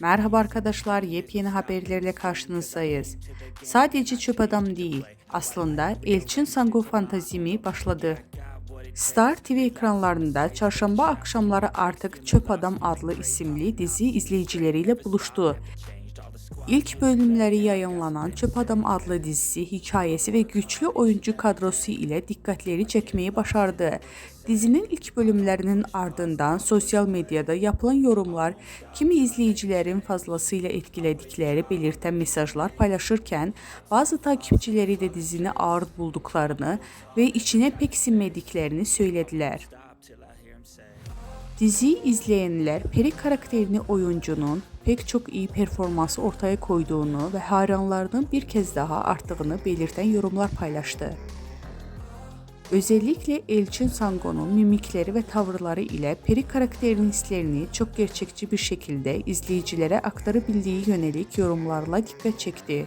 Merhaba arkadaşlar, yepyeni haberlerle karşınızdayız. Sadece çöp adam değil, aslında Elçin Sango fantazimi başladı. Star TV ekranlarında çarşamba akşamları artık Çöp Adam adlı isimli dizi izleyicileriyle buluştu. İlk bölümleri yayınlanan Çöp Adam adlı dizisi hikayesi ve güçlü oyuncu kadrosu ile dikkatleri çekmeyi başardı. Dizinin ilk bölümlerinin ardından sosyal medyada yapılan yorumlar kimi izleyicilerin fazlasıyla etkiledikleri belirten mesajlar paylaşırken bazı takipçileri de dizini ağır bulduklarını ve içine pek sinmediklerini söylediler. Diziyi izleyenler Peri karakterini oyuncunun pek çok iyi performansı ortaya koyduğunu ve hayranlarının bir kez daha arttığını belirten yorumlar paylaştı. Özellikle Elçin Sango'nun mimikleri ve tavırları ile Peri karakterinin hislerini çok gerçekçi bir şekilde izleyicilere aktarabildiği yönelik yorumlarla dikkat çekti.